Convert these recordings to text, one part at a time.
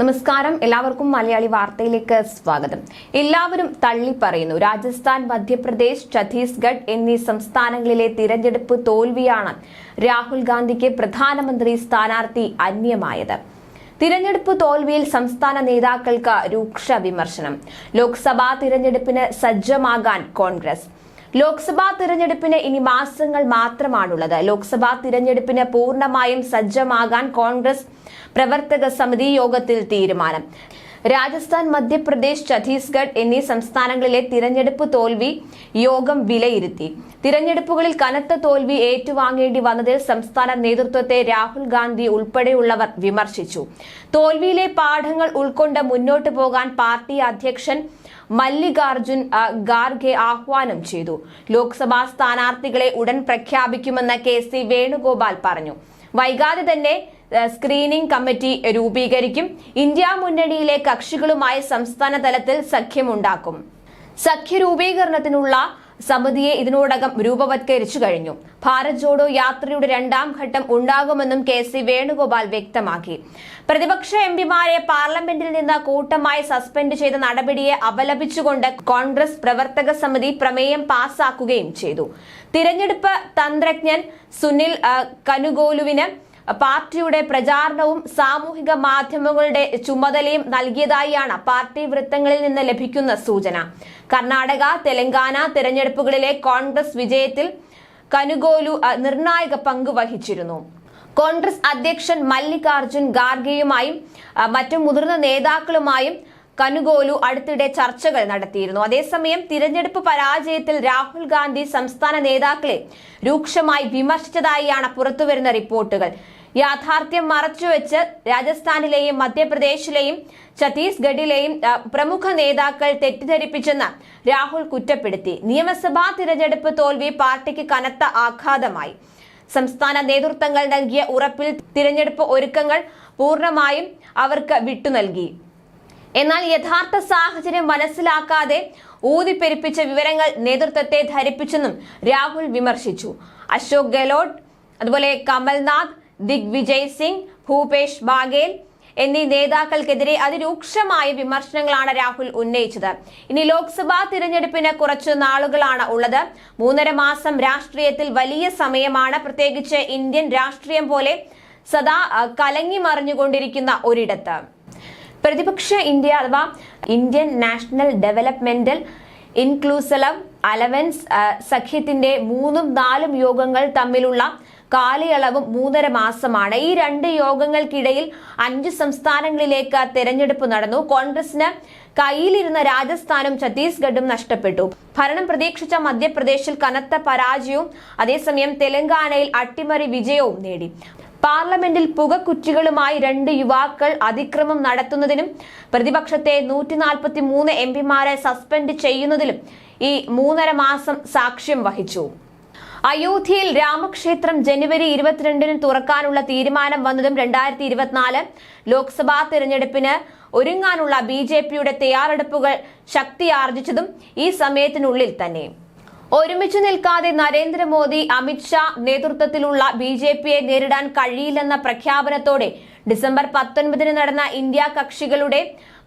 നമസ്കാരം. എല്ലാവർക്കും മലയാളി വാർത്തയിലേക്ക് സ്വാഗതം. എല്ലാവരും തള്ളി പറയുന്നു രാജസ്ഥാൻ മധ്യപ്രദേശ് ഛത്തീസ്ഗഡ് എന്നീ സംസ്ഥാനങ്ങളിലെ തിരഞ്ഞെടുപ്പ് തോൽവിയാണ് രാഹുൽ ഗാന്ധിക്ക് പ്രധാനമന്ത്രി സ്ഥാനാർത്ഥി അന്യമായത്. തിരഞ്ഞെടുപ്പ് തോൽവിയിൽ സംസ്ഥാന നേതാക്കൾക്ക് രൂക്ഷ വിമർശനം. ലോക്സഭാ തിരഞ്ഞെടുപ്പിന് സജ്ജമാകാൻ കോൺഗ്രസ്. ലോക്സഭാ തിരഞ്ഞെടുപ്പിന് ഇനി മാസങ്ങൾ മാത്രമാണുള്ളത്. ലോക്സഭാ തിരഞ്ഞെടുപ്പിന് പൂർണമായും സജ്ജമാകാൻ കോൺഗ്രസ് പ്രവർത്തക സമിതി യോഗത്തിൽ തീരുമാനം. രാജസ്ഥാൻ മധ്യപ്രദേശ് ഛത്തീസ്ഗഡ് എന്നീ സംസ്ഥാനങ്ങളിലെ തിരഞ്ഞെടുപ്പ് തോൽവി യോഗം വിലയിരുത്തി. തിരഞ്ഞെടുപ്പുകളിൽ കനത്ത തോൽവി ഏറ്റുവാങ്ങേണ്ടി വന്നതിൽ സംസ്ഥാന നേതൃത്വത്തെ രാഹുൽ ഗാന്ധി ഉൾപ്പെടെയുള്ളവർ വിമർശിച്ചു. തോൽവിയിലെ പാഠങ്ങൾ ഉൾക്കൊണ്ട് മുന്നോട്ടു പോകാൻ പാർട്ടി അധ്യക്ഷൻ മല്ലികാർജുൻ ഖാർഗെ ആഹ്വാനം ചെയ്തു. ലോക്സഭാ സ്ഥാനാർത്ഥികളെ ഉടൻ പ്രഖ്യാപിക്കുമെന്ന് കെ സി വേണുഗോപാൽ പറഞ്ഞു. വൈകാതെ തന്നെ സ്ക്രീനിംഗ് കമ്മിറ്റി രൂപീകരിക്കും. ഇന്ത്യ മുന്നണിയിലെ കക്ഷികളുമായി സംസ്ഥാന തലത്തിൽ സഖ്യമുണ്ടാക്കും. സഖ്യ രൂപീകരണത്തിനുള്ള സമിതിയെ ഇതിനോടകം രൂപവത്കരിച്ചു കഴിഞ്ഞു. ഭാരത് ജോഡോ യാത്രയുടെ രണ്ടാം ഘട്ടം ഉണ്ടാകുമെന്നും കെ സി വേണുഗോപാൽ വ്യക്തമാക്കി. പ്രതിപക്ഷ എംപിമാരെ പാർലമെന്റിൽ നിന്ന് കൂട്ടമായി സസ്പെൻഡ് ചെയ്ത നടപടിയെ അപലപിച്ചുകൊണ്ട് കോൺഗ്രസ് പ്രവർത്തക സമിതി പ്രമേയം പാസാക്കുകയും ചെയ്തു. തിരഞ്ഞെടുപ്പ് തന്ത്രജ്ഞൻ സുനിൽ കനുഗോലുവിന് പാർട്ടിയുടെ പ്രചാരണവും സാമൂഹിക മാധ്യമങ്ങളുടെ ചുമതലയും നൽകിയതായാണ് പാർട്ടി വൃത്തങ്ങളിൽ നിന്ന് ലഭിക്കുന്ന സൂചന. കർണാടക തെലങ്കാന തെരഞ്ഞെടുപ്പുകളിലെ കോൺഗ്രസ് വിജയത്തിൽ കനുഗോലു നിർണായക പങ്ക് വഹിച്ചിരുന്നു. കോൺഗ്രസ് അധ്യക്ഷൻ മല്ലികാർജുൻ ഖാർഗെയുമായും മറ്റു മുതിർന്ന നേതാക്കളുമായും കനുഗോലു അടുത്തിടെ ചർച്ചകൾ നടത്തിയിരുന്നു. അതേസമയം തിരഞ്ഞെടുപ്പ് പരാജയത്തിൽ രാഹുൽ ഗാന്ധി സംസ്ഥാന നേതാക്കളെ രൂക്ഷമായി വിമർശിച്ചതായാണ് പുറത്തുവരുന്ന റിപ്പോർട്ടുകൾ. യാഥാർത്ഥ്യം മറച്ചുവെച്ച് രാജസ്ഥാനിലെയും മധ്യപ്രദേശിലെയും ഛത്തീസ്ഗഡിലെയും പ്രമുഖ നേതാക്കൾ തെറ്റിദ്ധരിപ്പിച്ചെന്ന് രാഹുൽ കുറ്റപ്പെടുത്തി. നിയമസഭാ തിരഞ്ഞെടുപ്പ് തോൽവി പാർട്ടിക്ക് കനത്ത ആഘാതമായി. സംസ്ഥാന നേതൃത്വങ്ങൾ നൽകിയ ഉറപ്പിൽ തിരഞ്ഞെടുപ്പ് ഒരുക്കങ്ങൾ പൂർണമായും അവർക്ക് വിട്ടു നൽകി. എന്നാൽ യഥാർത്ഥ സാഹചര്യം മനസ്സിലാക്കാതെ ഊതിപ്പെരുപ്പിച്ച വിവരങ്ങൾ നേതൃത്വത്തെ ധരിപ്പിച്ചെന്നും രാഹുൽ വിമർശിച്ചു. അശോക് ഗെഹ്ലോട്ട് അതുപോലെ കമൽനാഥ് ദിഗ്വിജയ് സിംഗ് ഭൂപേഷ് ബാഗേൽ എന്നീ നേതാക്കൾക്കെതിരെ അതിരൂക്ഷമായ വിമർശനങ്ങളാണ് രാഹുൽ ഉന്നയിച്ചത്. ഇനി ലോക്സഭാ തിരഞ്ഞെടുപ്പിന് കുറച്ച് നാളുകളാണ് ഉള്ളത്. മൂന്നര മാസം രാഷ്ട്രീയത്തിൽ വലിയ സമയമാണ്. പ്രത്യേകിച്ച് ഇന്ത്യൻ രാഷ്ട്രീയം പോലെ സദാ കലങ്ങി മറിഞ്ഞുകൊണ്ടിരിക്കുന്ന ഒരിടത്ത്. പ്രതിപക്ഷ ഇന്ത്യ അഥവാ Indian National Developmental Inclusive Alliance സഖ്യത്തിന്റെ മൂന്നും നാലും യോഗങ്ങൾ തമ്മിലുള്ള കാലയളവും മൂന്നര മാസമാണ്. ഈ രണ്ട് യോഗങ്ങൾക്കിടയിൽ അഞ്ച് സംസ്ഥാനങ്ങളിലേക്ക് തെരഞ്ഞെടുപ്പ് നടന്നു. കോൺഗ്രസിന് കയ്യിലിരുന്ന രാജസ്ഥാനും ഛത്തീസ്ഗഡും നഷ്ടപ്പെട്ടു. ഭരണം പ്രതീക്ഷിച്ച മധ്യപ്രദേശിൽ കനത്ത പരാജയവും അതേസമയം തെലങ്കാനയിൽ അട്ടിമറി വിജയവും നേടി. പാർലമെന്റിൽ പുകക്കുറ്റികളുമായി രണ്ട് യുവാക്കൾ അതിക്രമം നടത്തുന്നതിനും പ്രതിപക്ഷത്തെ നൂറ്റി നാൽപ്പത്തി മൂന്ന് എം പിമാരെ സസ്പെൻഡ് ചെയ്യുന്നതിലും ഈ മൂന്നര മാസം സാക്ഷ്യം വഹിച്ചു. അയോധ്യയിൽ രാമക്ഷേത്രം ജനുവരി ഇരുപത്തിരണ്ടിന് തുറക്കാനുള്ള തീരുമാനം വന്നതും രണ്ടായിരത്തി ഇരുപത്തിനാല് ലോക്സഭാ തെരഞ്ഞെടുപ്പിന് ഒരുങ്ങാനുള്ള ബി ജെ പിയുടെ തയ്യാറെടുപ്പുകൾ ശക്തിയാർജിച്ചതും ഈ സമയത്തിനുള്ളിൽ തന്നെ. ഒരുമിച്ച് നിൽക്കാതെ നരേന്ദ്രമോദി അമിത്ഷാ നേതൃത്വത്തിലുള്ള ബി ജെ പിയെ നേരിടാൻ കഴിയില്ലെന്ന പ്രഖ്യാപനത്തോടെ ഡിസംബർ പത്തൊൻപതിന് നടന്ന ഇന്ത്യ കക്ഷികളുടെ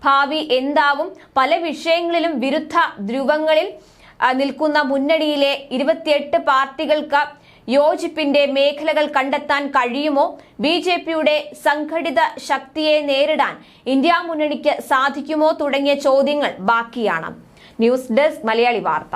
ഭാവി എന്താവും പല വിഷയങ്ങളിലും വിരുദ്ധ ധ്രുവങ്ങളിൽ നിൽക്കുന്ന മുന്നണിയിലെ ഇരുപത്തിയെട്ട് പാർട്ടികൾക്ക് യോജിപ്പിന്റെ മേഖലകൾ കണ്ടെത്താൻ കഴിയുമോ? ബി ജെ പിയുടെ സംഘടിത ശക്തിയെ നേരിടാൻ ഇന്ത്യ മുന്നണിക്ക് സാധിക്കുമോ? തുടങ്ങിയ ചോദ്യങ്ങൾ ബാക്കിയാണ്. ന്യൂസ് ഡെസ്ക് മലയാളി വാർത്ത.